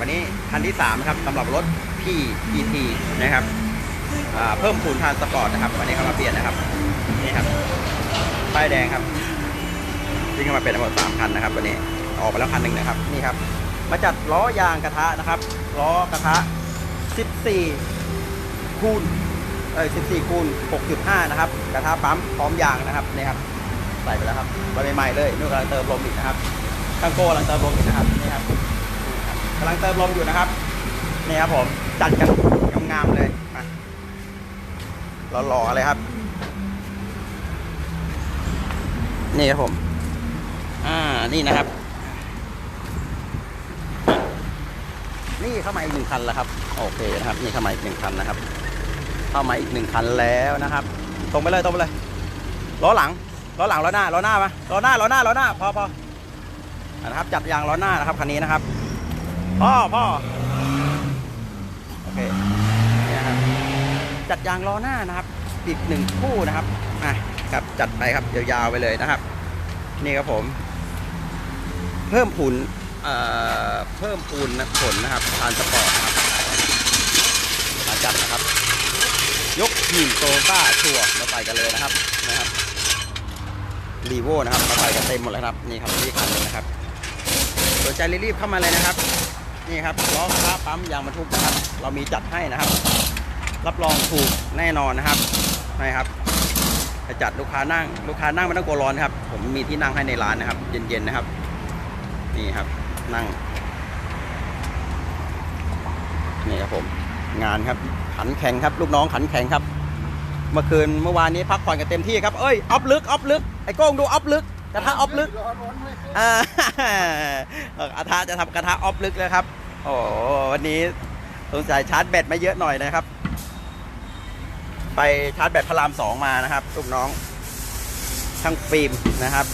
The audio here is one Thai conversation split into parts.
วันนี้คันที่3ครับสำหรับรถพี่ GT นะครับเพิ่มพูนทานสปอร์ตนะครับวันนี้เข้ามาเปลี่ยนนะครับนี่ครับป้ายแดงครับวิ่งเข้ามาเป็นทั้งหมด3คันนะครับวันนี้ออกไปแล้วคันหนึ่งนะครับนี่ครับ มาจัดล้อยางกระทะนะครับล้อกระทะ 14 คูณเอ้ย14 คูณ 6.5 นะครับ กระทะปั๊มพร้อมยางนะครับนี่ครับใส่ไปแล้วครับไปใหม่ๆเลยนู่นกำลังเติมลมอีกนะครับข้างโก้กำลังเติมลมอีกนะครับนี่ครับนี่ครับ กำลังเติมลมอยู่นะครับ นี่ครับผมจัดกันงามๆเลยมาหล่อๆเลยครับ นี่ครับผม อ่านี่นะครับ นี่เข้ามาอีกหนึ่งคันแล้วครับ โอเคนะครับ นี่เข้ามาอีกหนึ่งคันนะครับ เข้ามาอีกหนึ่งคันแล้วนะครับ ตรงไปเลยตรงไปเลยล้อหลังล้อหลังล้อหน้าล้อหน้ามาล้อหน้าล้อหน้าล้อหน้าพอพอนะครับ จัดยางล้อหน้านะครับคันนี้นะครับ พ่อพ่อโอเคนี่นะครับจัดยางล้อหน้านะครับ อีกหนึ่งคู่นะครับอะครับจัดไปครับยาวๆไปเลยนะครับ นี่ครับผม เพิ่มผุนเอ่อเพิ่มปูนนะผลนะครับทานสปอร์ตนะครับมาจัดนะครับ ยกหินโซฟาชัวร์มาใส่กันเลยนะครับนะครับรีโวนะครับมาใส่กันเต็มหมดเลยครับนี่ครับนี่คันหนึงนะครับสนใจรีบๆเข้ามาเลยนะครับ นี่ครับล้อคาปั๊มยางบรรทุกนะครับ เรามีจัดให้นะครับ รับรองถูกแน่นอนนะครับนะครับจะจัดลูกค้านั่ง ลูกค้านั่งไม่ต้องกลัวร้อนครับ ผมมีที่นั่งให้ในร้านนะครับ เย็นๆนะครับ นี่ครับ นั่ง นี่ครับผม งานครับ ขันแข็งครับ ลูกน้องขันแข็งครับ เมื่อคืนเมื่อวานนี้พักผ่อนกันเต็มที่ครับ เอ้ยออฟลึกออฟลึก ไอ้โก้งดูออฟลึกกระทะออฟลึกอ่ากระทะจะทำกระทะออฟลึกเลยครับ โอ้วันนี้สงสัยชาร์จแบตมาเยอะหน่อยนะครับ ไปชาร์จแบตพระรามสองมานะครับลูกน้องช่างฟิล์มนะครับ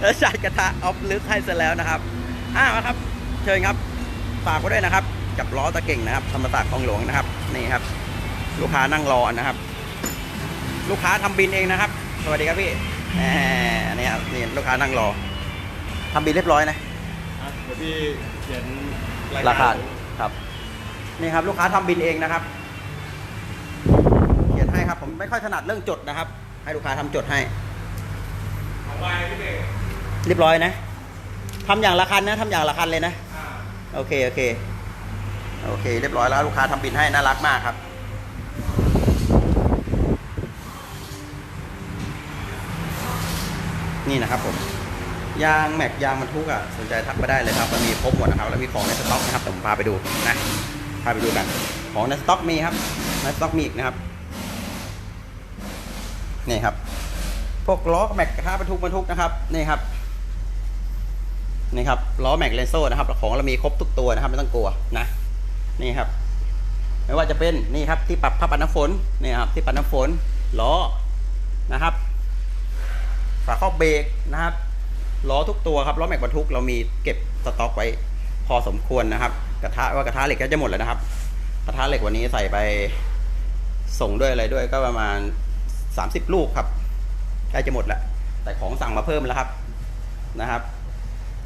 แล้วชาร์จกระทะออฟลึกให้ซะแล้วนะครับอ้าวครับ เชิญครับฝากไว้ด้วยนะครับ กับล้อตะเก่งนะครับธรรมศาสตร์คลองหลวงนะครับ นี่ครับ ลูกค้านั่งรอนะครับ ลูกค้าทำบินเองนะครับ สวัสดีครับพี่แหมนี่ครับนี่ลูกค้านั่งรอทำบินเรียบร้อยนะ เดี๋ยวพี่เขียนราคาครับ นี่ครับลูกค้าทำบินเองนะครับ เขียนให้ครับ ผมไม่ค่อยถนัดเรื่องจดนะครับ ให้ลูกค้าทำจดให้ของไปพี่เบกเรียบร้อยนะทำอย่างละคันนะทำอย่างละคันเลยนะอ่าโอเคโอเคโอเค เรียบร้อยแล้วลูกค้าทำบินให้น่ารักมากครับนี่นะครับผม ยางแม็กยางบรรทุกอะสนใจทักมาได้เลยครับมันมีครบหมดนะครับ แล้วมีของในสต็อกนะครับแต่ผมพาไปดูนะพาไปดูกัน ของในสต็อกมีครับในสต็อกมีอีกนะครับนี่ครับ พวกล้อแม็กกระทะบรรทุกบรรทุกนะครับนี่ครับนี่ครับล้อแม็กเลนโซ่นะครับของเรามีครบทุกตัวนะครับไม่ต้องกลัวนะนี่ครับ ไม่ว่าจะเป็นนี่ครับที่ปรับผ้าปัดน้ำฝนนี่ครับที่ปัดน้ำฝนล้อนะครับฝาครอบเบรกนะครับ ล้อทุกตัวครับล้อแม็กบรรทุกเรามีเก็บสต็อกไว้พอสมควรนะครับ กระทะว่ากระทะเหล็กก็จะหมดแล้วนะครับ กระทะเหล็กวันนี้ใส่ไปส่งด้วยอะไรด้วยก็ประมาณ 30 ลูกครับใกล้จะหมดแล้วแต่ของสั่งมาเพิ่มแล้วครับนะครับ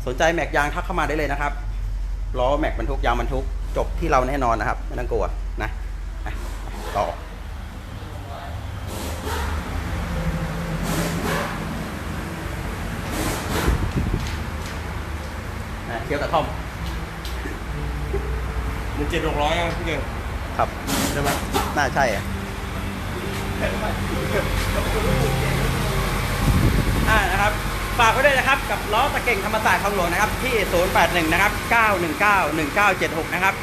สนใจแม็กยางทักเข้ามาได้เลยนะครับล้อแม็กบรรทุกยางบรรทุกจบที่เราแน่นอนนะครับไม่ต้องกลัวนะอะต่อ นะเคี้ยวกระท่อมหนึ่งเจ็ดหกร้อยอะพี่เก่งครับใช่ไหมน่าใช่อะอ่านะครับฝากไว้ด้วยนะครับกับล้อตะเก่งธรรมศาสตร์คลองหลวงนะครับที่ 081 นะครับ 919 1976 นะครับ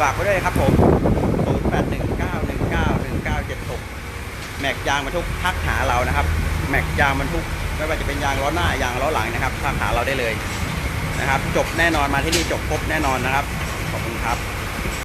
ฝากไว้ด้วยนะครับผม 081 919 1976 แม็กยางบรรทุกทักหาเรานะครับ แม็กยางบรรทุกไม่ว่าจะเป็นยางล้อหน้ายางล้อหลังนะครับทักหาเราได้เลย นะครับ จบแน่นอนมาที่นี่จบครบแน่นอนนะครับ